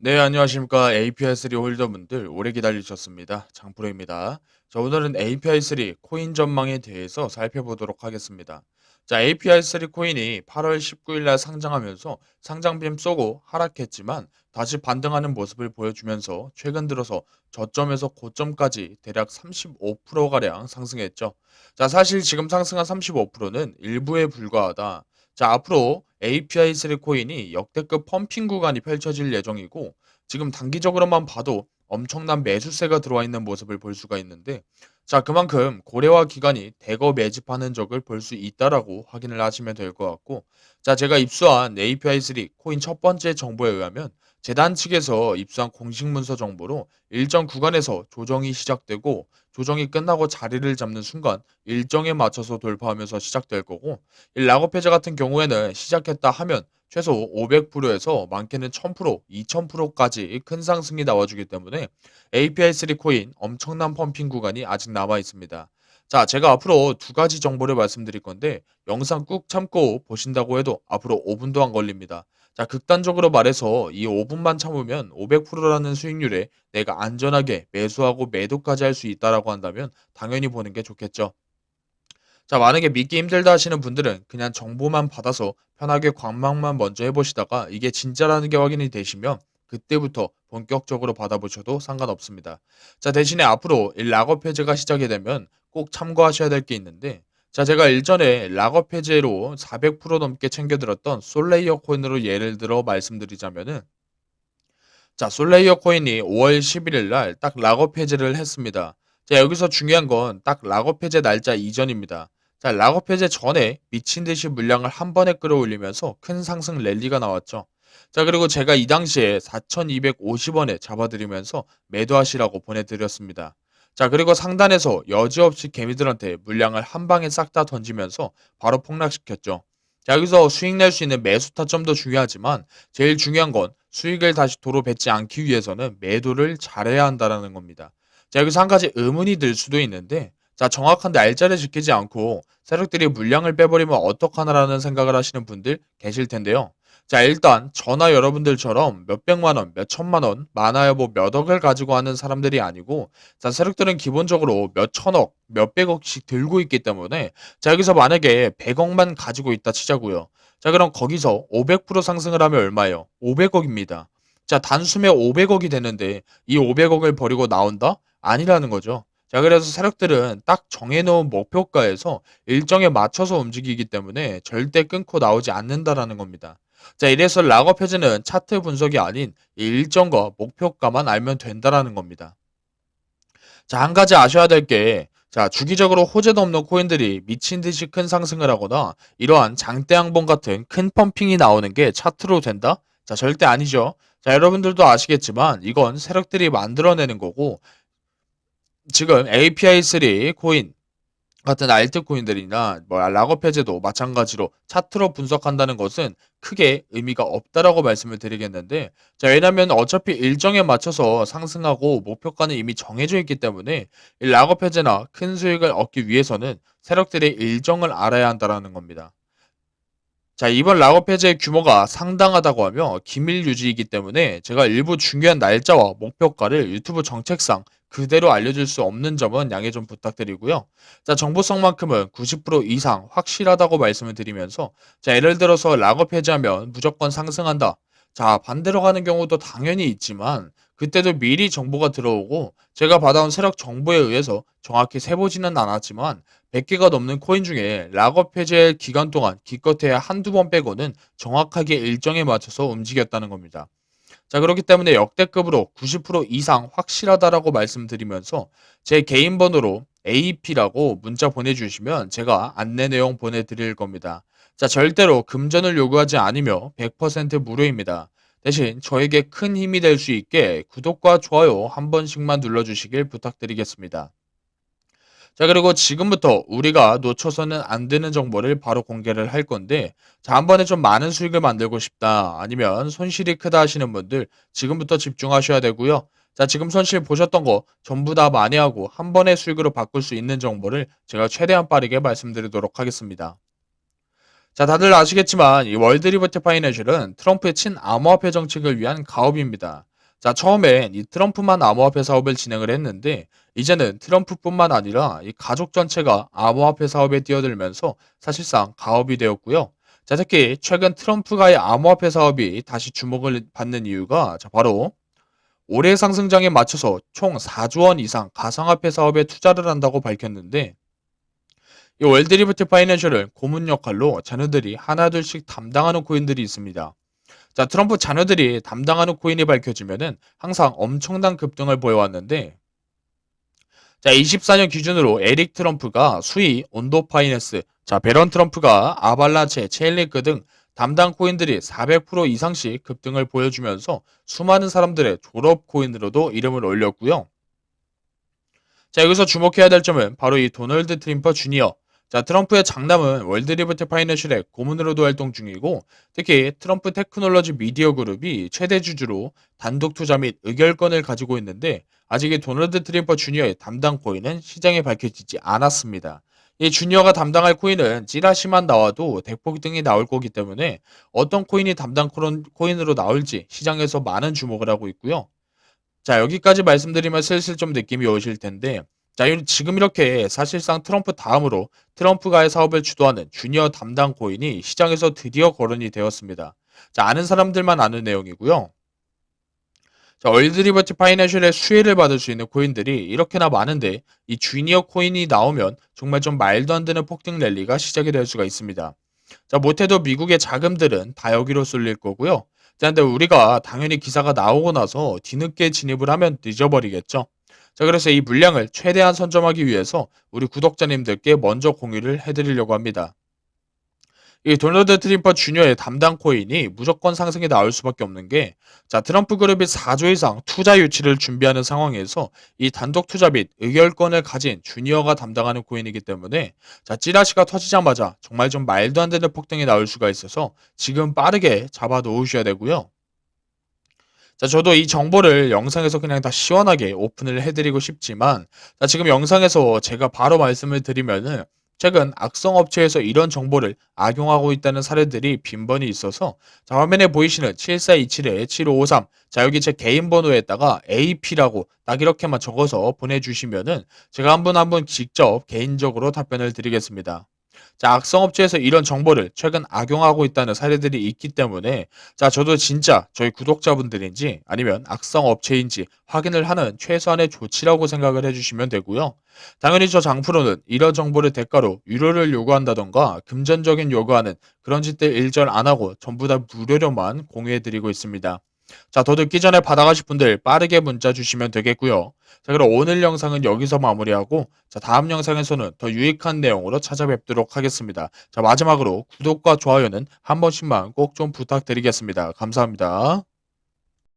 네, 안녕하십니까. API3 홀더분들 오래 기다리셨습니다. 장프로입니다. 자, 오늘은 API3 코인 전망에 대해서 살펴보도록 하겠습니다. 자, API3 코인이 8월 19일 날 상장하면서 상장빔 쏘고 하락했지만 다시 반등하는 모습을 보여주면서 최근 들어서 저점에서 고점까지 대략 35%가량 상승했죠. 자, 사실 지금 상승한 35%는 일부에 불과하다. 자, 앞으로 API3 코인이 역대급 펌핑 구간이 펼쳐질 예정이고 지금 단기적으로만 봐도 엄청난 매수세가 들어와 있는 모습을 볼 수가 있는데 자, 그만큼 고래와 기관이 대거 매집하는 적을 볼 수 있다라고 확인을 하시면 될 것 같고 자, 제가 입수한 API3 코인 첫 번째 정보에 의하면 재단 측에서 입수한 공식 문서 정보로 일정 구간에서 조정이 시작되고 조정이 끝나고 자리를 잡는 순간 일정에 맞춰서 돌파하면서 시작될 거고 이 락업 해제 같은 경우에는 시작했다 하면 최소 500%에서 많게는 1000%, 2000%까지 큰 상승이 나와주기 때문에 API3 코인 엄청난 펌핑 구간이 아직 남아 있습니다. 자, 제가 앞으로 두 가지 정보를 말씀드릴 건데 영상 꾹 참고 보신다고 해도 앞으로 5분도 안 걸립니다. 자, 극단적으로 말해서 이 5분만 참으면 500%라는 수익률에 내가 안전하게 매수하고 매도까지 할 수 있다라고 한다면 당연히 보는 게 좋겠죠. 자, 만약에 믿기 힘들다 하시는 분들은 그냥 정보만 받아서 편하게 관망만 먼저 해보시다가 이게 진짜라는 게 확인이 되시면 그때부터 본격적으로 받아보셔도 상관없습니다. 자, 대신에 앞으로 이 락업 해제가 시작이 되면 꼭 참고하셔야 될 게 있는데 자, 제가 일전에 락업 해제로 400% 넘게 챙겨들었던 솔레이어 코인으로 예를 들어 말씀드리자면은 자, 솔레이어 코인이 5월 11일 날 딱 락업 해제를 했습니다. 자, 여기서 중요한 건 딱 락업 해제 날짜 이전입니다. 자, 락업 해제 전에 미친 듯이 물량을 한 번에 끌어올리면서 큰 상승 랠리가 나왔죠. 자, 그리고 제가 이 당시에 4,250원에 잡아드리면서 매도하시라고 보내드렸습니다. 자, 그리고 상단에서 여지없이 개미들한테 물량을 한 방에 싹 다 던지면서 바로 폭락시켰죠. 자, 여기서 수익 낼 수 있는 매수 타점도 중요하지만 제일 중요한 건 수익을 다시 도로 뱉지 않기 위해서는 매도를 잘해야 한다라는 겁니다. 자, 여기서 한 가지 의문이 들 수도 있는데 자, 정확한 날짜를 지키지 않고 세력들이 물량을 빼버리면 어떡하나라는 생각을 하시는 분들 계실 텐데요. 자, 일단 저나 여러분들처럼 몇백만 원, 몇천만 원, 많아야 뭐 몇억을 가지고 하는 사람들이 아니고 자, 세력들은 기본적으로 몇천억, 몇백억씩 들고 있기 때문에 자, 여기서 만약에 100억만 가지고 있다 치자고요. 자, 그럼 거기서 500% 상승을 하면 얼마예요? 500억입니다. 자, 단숨에 500억이 되는데 이 500억을 버리고 나온다? 아니라는 거죠. 자, 그래서 세력들은 딱 정해놓은 목표가에서 일정에 맞춰서 움직이기 때문에 절대 끊고 나오지 않는다라는 겁니다. 자, 이래서 락업 해제는 차트 분석이 아닌 이 일정과 목표가만 알면 된다라는 겁니다. 자, 한 가지 아셔야 될 게, 자, 주기적으로 호재도 없는 코인들이 미친 듯이 큰 상승을 하거나 이러한 장대 양봉 같은 큰 펌핑이 나오는 게 차트로 된다? 자, 절대 아니죠. 자, 여러분들도 아시겠지만 이건 세력들이 만들어내는 거고 지금 API3 코인 같은 알트코인들이나 뭐 락업 해제도 마찬가지로 차트로 분석한다는 것은 크게 의미가 없다라고 말씀을 드리겠는데 자 왜냐면 어차피 일정에 맞춰서 상승하고 목표가는 이미 정해져 있기 때문에 해제나 큰 수익을 얻기 위해서는 세력들의 일정을 알아야 한다라는 겁니다. 자, 이번 락업 해제의 규모가 상당하다고 하며 기밀 유지이기 때문에 제가 일부 중요한 날짜와 목표가를 유튜브 정책상 그대로 알려줄 수 없는 점은 양해 좀 부탁드리고요. 자, 정보성만큼은 90% 이상 확실하다고 말씀을 드리면서 자, 예를 들어서 락업 해제하면 무조건 상승한다. 자, 반대로 가는 경우도 당연히 있지만 그때도 미리 정보가 들어오고 제가 받아온 세력 정보에 의해서 정확히 세보지는 않았지만 100개가 넘는 코인 중에 락업 해제 기간 동안 기껏해야 한두 번 빼고는 정확하게 일정에 맞춰서 움직였다는 겁니다. 자, 그렇기 때문에 역대급으로 90% 이상 확실하다라고 말씀드리면서 제 개인 번호로 AP라고 문자 보내주시면 제가 안내 내용 보내드릴 겁니다. 자, 절대로 금전을 요구하지 않으며 100% 무료입니다. 대신 저에게 큰 힘이 될 수 있게 구독과 좋아요 한 번씩만 눌러주시길 부탁드리겠습니다. 자, 그리고 지금부터 우리가 놓쳐서는 안 되는 정보를 바로 공개를 할 건데, 자, 한 번에 좀 많은 수익을 만들고 싶다, 아니면 손실이 크다 하시는 분들 지금부터 집중하셔야 되고요. 자, 지금 손실 보셨던 거 전부 다 만회하고 한 번의 수익으로 바꿀 수 있는 정보를 제가 최대한 빠르게 말씀드리도록 하겠습니다. 자, 다들 아시겠지만 이 월드 리버티 파이낸셜은 트럼프의 친암호화폐 정책을 위한 가업입니다. 자, 처음엔 이 트럼프만 암호화폐 사업을 진행을 했는데 이제는 트럼프뿐만 아니라 이 가족 전체가 암호화폐 사업에 뛰어들면서 사실상 가업이 되었고요. 자, 특히 최근 트럼프가의 암호화폐 사업이 다시 주목을 받는 이유가 자, 바로 올해 상승장에 맞춰서 총 4조 원 이상 가상화폐 사업에 투자를 한다고 밝혔는데 이 월드리버티 파이낸셜은 고문 역할로 자녀들이 하나둘씩 담당하는 코인들이 있습니다. 자, 트럼프 자녀들이 담당하는 코인이 밝혀지면은 항상 엄청난 급등을 보여왔는데 자, 24년 기준으로 에릭 트럼프가 수위, 온도 파이낸스, 자, 베런 트럼프가 아발라체, 체인링크 등 담당 코인들이 400% 이상씩 급등을 보여주면서 수많은 사람들의 졸업 코인으로도 이름을 올렸고요. 자, 여기서 주목해야 될 점은 바로 이 도널드 트림퍼 주니어. 자, 트럼프의 장남은 월드리버티 파이낸셜의 고문으로도 활동 중이고, 특히 트럼프 테크놀로지 미디어 그룹이 최대 주주로 단독 투자 및 의결권을 가지고 있는데, 아직 이 도널드 트림퍼 주니어의 담당 코인은 시장에 밝혀지지 않았습니다. 이 주니어가 담당할 코인은 찌라시만 나와도 대폭 등이 나올 거기 때문에 어떤 코인이 담당 코인으로 나올지 시장에서 많은 주목을 하고 있고요. 자, 여기까지 말씀드리면 슬슬 좀 느낌이 오실 텐데, 자, 이- 지금 이렇게 사실상 트럼프 다음으로 트럼프가의 사업을 주도하는 주니어 담당 코인이 시장에서 드디어 거론이 되었습니다. 자, 아는 사람들만 아는 내용이고요. 자, 월드리버티 파이낸셜의 수혜를 받을 수 있는 코인들이 이렇게나 많은데 이 주니어 코인이 나오면 정말 좀 말도 안 되는 폭등 랠리가 시작이 될 수가 있습니다. 자, 못해도 미국의 자금들은 다 여기로 쏠릴 거고요. 자, 근데 우리가 당연히 기사가 나오고 나서 뒤늦게 진입을 하면 늦어버리겠죠. 자, 그래서 이 물량을 최대한 선점하기 위해서 우리 구독자님들께 먼저 공유를 해드리려고 합니다. 이 도널드 트럼프 주니어의 담당 코인이 무조건 상승이 나올 수밖에 없는 게, 자, 트럼프 그룹이 4조 이상 투자 유치를 준비하는 상황에서 이 단독 투자 및 의결권을 가진 주니어가 담당하는 코인이기 때문에, 자, 찌라시가 터지자마자 정말 좀 말도 안 되는 폭등이 나올 수가 있어서 지금 빠르게 잡아 놓으셔야 되고요. 자, 저도 이 정보를 영상에서 그냥 다 시원하게 오픈을 해드리고 싶지만, 자, 지금 영상에서 제가 바로 말씀을 드리면은, 최근 악성 업체에서 이런 정보를 악용하고 있다는 사례들이 빈번히 있어서, 자, 화면에 보이시는 7427-7553, 자, 여기 제 개인 번호에다가 AP라고 딱 이렇게만 적어서 보내주시면은, 제가 한 분 한 분 직접 개인적으로 답변을 드리겠습니다. 자, 악성 업체에서 이런 정보를 최근 악용하고 있다는 사례들이 있기 때문에 자, 저도 진짜 저희 구독자분들인지 아니면 악성 업체인지 확인을 하는 최소한의 조치라고 생각을 해주시면 되고요. 당연히 저 장프로는 이런 정보를 대가로 유료를 요구한다던가 금전적인 요구하는 그런 짓들 일절 안 하고 전부 다 무료로만 공유해드리고 있습니다. 자, 더 듣기 전에 받아가실 분들 빠르게 문자 주시면 되겠고요. 자, 그럼 오늘 영상은 여기서 마무리하고, 자, 다음 영상에서는 더 유익한 내용으로 찾아뵙도록 하겠습니다. 자, 마지막으로 구독과 좋아요는 한 번씩만 꼭 좀 부탁드리겠습니다. 감사합니다.